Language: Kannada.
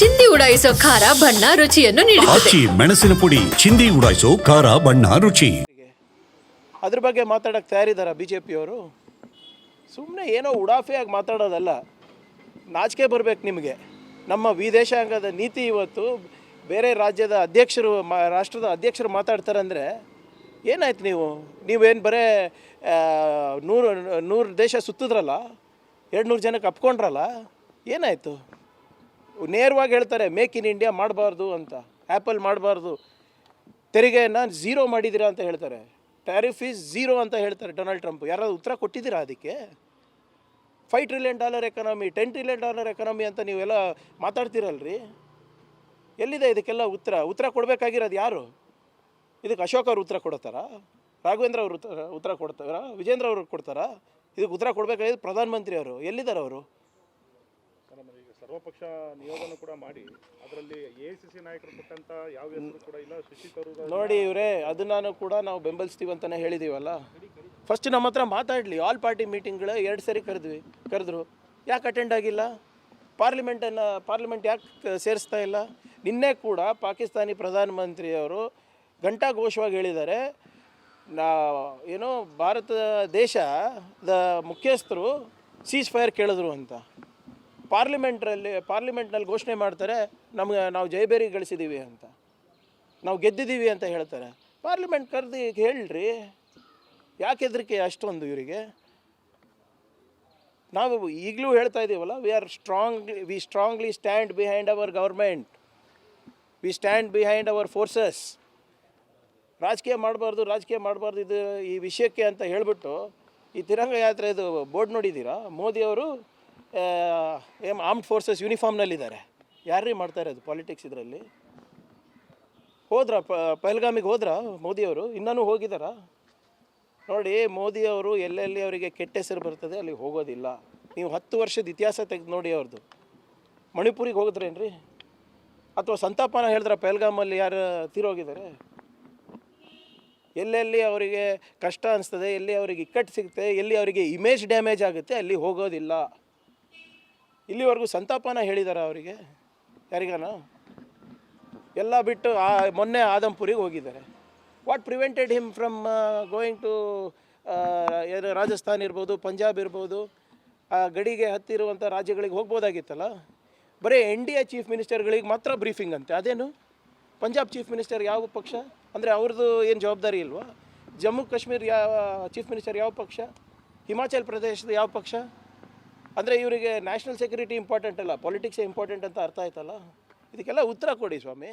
ಚಿಂದಿ ಉಡಾಯಿಸೋ ಖಾರ ಬಣ್ಣ ರುಚಿಯನ್ನು ನೀಡುತ್ತದೆ. ಆಚಿ ಮೆಣಸಿನ ಪುಡಿ ಚಿಂದಿ ಉಡಾಯಿಸೋ ಖಾರ ಬಣ್ಣ ರುಚಿ. ಅದ್ರ ಬಗ್ಗೆ ಮಾತಾಡೋಕ್ಕೆ ತಯಾರಿದ್ದಾರಾ ಬಿ ಜೆ ಪಿಯವರು ಸುಮ್ಮನೆ ಏನೋ ಉಡಾಫೆ ಆಗಿ ಮಾತಾಡೋದಲ್ಲ. ನಾಚಿಕೆ ಬರಬೇಕು ನಿಮಗೆ. ನಮ್ಮ ವಿದೇಶಾಂಗದ ನೀತಿ ಇವತ್ತು ಬೇರೆ ರಾಜ್ಯದ ಅಧ್ಯಕ್ಷರು ಮಾ ರಾಷ್ಟ್ರದ ಅಧ್ಯಕ್ಷರು ಮಾತಾಡ್ತಾರೆ ಅಂದರೆ ಏನಾಯ್ತು ನೀವು? ನೀವೇನು ಬರೇ ಆ, ನೂರು ನೂರು ದೇಶ ಸುತ್ತಿದ್ರಲ್ಲ? ಎರಡು ನೂರು ಜನಕ್ಕೆ ಅಪ್ಕೊಂಡ್ರಲ್ಲ? ಏನಾಯಿತು? ನೇರವಾಗಿ ಹೇಳ್ತಾರೆ ಮೇಕ್ ಇನ್ ಇಂಡಿಯಾ ಮಾಡಬಾರ್ದು ಅಂತ. ಆ್ಯಪಲ್ ಮಾಡಬಾರ್ದು. ತೆರಿಗೆಯನ್ನು ಝೀರೋ ಮಾಡಿದ್ದೀರಾ ಅಂತ ಹೇಳ್ತಾರೆ. ಟ್ಯಾರಿಫ್ ಈಸ್ ಝೀರೋ ಅಂತ ಹೇಳ್ತಾರೆ ಡೊನಾಲ್ಡ್ ಟ್ರಂಪ್ ಯಾರಾದ್ರು ಉತ್ತರ ಕೊಟ್ಟಿದ್ದೀರಾ ಅದಕ್ಕೆ? Five trillion dollar economy ten trillion dollar economy ಅಂತ ನೀವೆಲ್ಲ ಮಾತಾಡ್ತೀರಲ್ರಿ? ಎಲ್ಲಿದೆ ಇದಕ್ಕೆಲ್ಲ ಉತ್ತರ? ಉತ್ತರ ಕೊಡಬೇಕಾಗಿರೋದು ಯಾರು? ಇದಕ್ಕೆ ಅಶೋಕ್ ಅವರು ಉತ್ತರ ಕೊಡ್ತಾರಾ? ರಾಘವೇಂದ್ರ ಅವರು ಉತ್ತರ ಉತ್ತರ ಕೊಡ್ತಾರಾ? ವಿಜೇಂದ್ರ ಅವರು ಕೊಡ್ತಾರಾ? ಇದಕ್ಕೆ ಉತ್ತರ ಕೊಡಬೇಕಾಗಿದ್ದು ಪ್ರಧಾನಮಂತ್ರಿ ಅವರು. ಎಲ್ಲಿದ್ದಾರೆ ಅವರು? ಸರ್ವಪಕ್ಷ ನಿಯೋಗನ ಕೂಡ ಮಾಡಿ, ಅದರಲ್ಲಿ ಎ ಸಿ ಸಿ ನಾಯಕರು ಕೊಟ್ಟಂತ ಯಾವ ಹೆಸರು ಕೂಡ ಇಲ್ಲ, ಶಶಿ ತರೂರ್ ನೋಡಿ ಇವರೇ ಅದನ್ನು ಕೂಡ ನಾವು ಬೆಂಬಲಿಸ್ತೀವಿ ಅಂತಲೇ ಹೇಳಿದೀವಲ್ಲ? ಫಸ್ಟ್ ನಮ್ಮ ಹತ್ರ ಮಾತಾಡಲಿ ಆಲ್ ಪಾರ್ಟಿ ಮೀಟಿಂಗ್ಗಳು ಎರಡು ಸರಿ ಕರೆದ್ವಿ, ಕರೆದ್ರು. ಯಾಕೆ ಅಟೆಂಡ್ ಆಗಿಲ್ಲ? ಪಾರ್ಲಿಮೆಂಟನ್ನು ಪಾರ್ಲಿಮೆಂಟ್ ಯಾಕೆ ಸೇರಿಸ್ತಾ ಇಲ್ಲ? ನಿನ್ನೆ ಕೂಡ ಪಾಕಿಸ್ತಾನಿ ಪ್ರಧಾನಮಂತ್ರಿಯವರು ಘಂಟಾಘೋಷವಾಗಿ ಹೇಳಿದ್ದಾರೆ. ನಾ, ಏನೋ ಭಾರತ ದೇಶದ ಮುಖ್ಯಸ್ಥರು ಸೀಸ್ ಫೈರ್ ಕೇಳಿದ್ರು ಅಂತ. ಪಾರ್ಲಿಮೆಂಟ್ರಲ್ಲಿ, ಪಾರ್ಲಿಮೆಂಟ್ನಲ್ಲಿ ಘೋಷಣೆ ಮಾಡ್ತಾರೆ, ನಮಗೆ ನಾವು ಜಯಬೇರಿ ಗಳಿಸಿದ್ದೀವಿ ಅಂತ. ನಾವು ಗೆದ್ದಿದ್ದೀವಿ ಅಂತ ಹೇಳ್ತಾರೆ. ಪಾರ್ಲಿಮೆಂಟ್ ಕರೆದು ಹೇಳ್ರಿ, ಯಾಕೆ ಹೆದರಿಕೆ ಅಷ್ಟೊಂದು ಇವರಿಗೆ? ನಾವು ಈಗಲೂ ಹೇಳ್ತಾ ಇದ್ದೀವಲ್ಲ we are strongly we strongly stand behind our government we stand behind our forces ರಾಜಕೀಯ ಮಾಡಬಾರ್ದು ರಾಜಕೀಯ ಮಾಡಬಾರ್ದು ಇದು ಈ ವಿಷಯಕ್ಕೆ ಅಂತ ಹೇಳಿಬಿಟ್ಟು ಈ ತಿರಂಗ ಯಾತ್ರೆ ಇದು ಬೋರ್ಡ್ ನೋಡಿದ್ದೀರಾ? ಮೋದಿಯವರು ಏಮ್ ಆರ್ಮ್ಡ್ ಫೋರ್ಸಸ್ ಯೂನಿಫಾರ್ಮ್ನಲ್ಲಿದ್ದಾರೆ ಯಾರ್ರೀ ಮಾಡ್ತಾ ಇರೋದು ಪಾಲಿಟಿಕ್ಸ್ ಇದರಲ್ಲಿ? ಹೋದ್ರ, ಪ, ಪಹಲ್ಗಾಮಿಗೆ ಹೋದ್ರಾ ಮೋದಿಯವರು ಇನ್ನೂ ಹೋಗಿದ್ದಾರಾ ನೋಡಿ ಮೋದಿಯವರು ಎಲ್ಲೆಲ್ಲಿ ಅವರಿಗೆ ಕೆಟ್ಟ ಹೆಸರು ಬರ್ತದೆ ಅಲ್ಲಿಗೆ ಹೋಗೋದಿಲ್ಲ. ನೀವು ಹತ್ತು ವರ್ಷದ ಇತಿಹಾಸ ತೆಗೆದು ನೋಡಿ ಅವ್ರದ್ದು ಮಣಿಪುರಿಗೆ ಹೋಗಿದ್ರೇನ್ರಿ? ಅಥವಾ ಸಂತಾಪನ ಹೇಳಿದ್ರ ಪಹಲ್ಗಾಮಲ್ಲಿ ಯಾರು ತೀರೋಗಿದ್ದಾರೆ ಎಲ್ಲೆಲ್ಲಿ ಅವರಿಗೆ ಕಷ್ಟ ಅನಿಸ್ತದೆ, ಎಲ್ಲಿ ಅವರಿಗೆ ಇಕ್ಕಟ್ಟು ಸಿಗುತ್ತೆ ಎಲ್ಲಿ ಅವರಿಗೆ ಇಮೇಜ್ ಡ್ಯಾಮೇಜ್ ಆಗುತ್ತೆ, ಅಲ್ಲಿ ಹೋಗೋದಿಲ್ಲ. ಇಲ್ಲಿವರೆಗೂ ಸಂತಾಪನ ಹೇಳಿದ್ದಾರೆ ಅವರಿಗೆ? ಯಾರಿಗಾನ? ಎಲ್ಲ ಬಿಟ್ಟು ಆ ಮೊನ್ನೆ ಆದಂಪುರಿಗೆ ಹೋಗಿದ್ದಾರೆ. What prevented him from going to Rajasthan ಇರ್ಬೋದು, ಪಂಜಾಬ್ ಇರ್ಬೋದು, ಆ ಗಡಿಗೆ ಹತ್ತಿರುವಂಥ ರಾಜ್ಯಗಳಿಗೆ ಹೋಗ್ಬೋದಾಗಿತ್ತಲ್ಲ? ಬರೀ ಎನ್ ಡಿ ಎ ಚೀಫ್ ಮಿನಿಸ್ಟರ್ಗಳಿಗೆ ಮಾತ್ರ ಬ್ರೀಫಿಂಗ್ ಅಂತೆ. ಅದೇನು? ಪಂಜಾಬ್ ಚೀಫ್ ಮಿನಿಸ್ಟರ್ ಯಾವ ಪಕ್ಷ? ಅಂದರೆ ಅವ್ರದ್ದು ಏನು ಜವಾಬ್ದಾರಿ ಇಲ್ವಾ? ಜಮ್ಮು, ಕಾಶ್ಮೀರ್ ಯಾವ ಚೀಫ್ ಮಿನಿಸ್ಟರ್ ಯಾವ ಪಕ್ಷ? ಹಿಮಾಚಲ್ ಪ್ರದೇಶದ ಯಾವ ಪಕ್ಷ? ಅಂದರೆ ಇವರಿಗೆ ನ್ಯಾಷನಲ್ ಸೆಕ್ಯೂರಿಟಿ ಇಂಪಾರ್ಟೆಂಟ್ ಅಲ್ಲ ಪಾಲಿಟಿಕ್ಸೇ ಇಂಪಾರ್ಟೆಂಟ್ ಅಂತ ಅರ್ಥ ಆಯ್ತಲ್ಲ? ಇದಕ್ಕೆಲ್ಲ ಉತ್ತರ ಕೊಡಿ ಸ್ವಾಮಿ.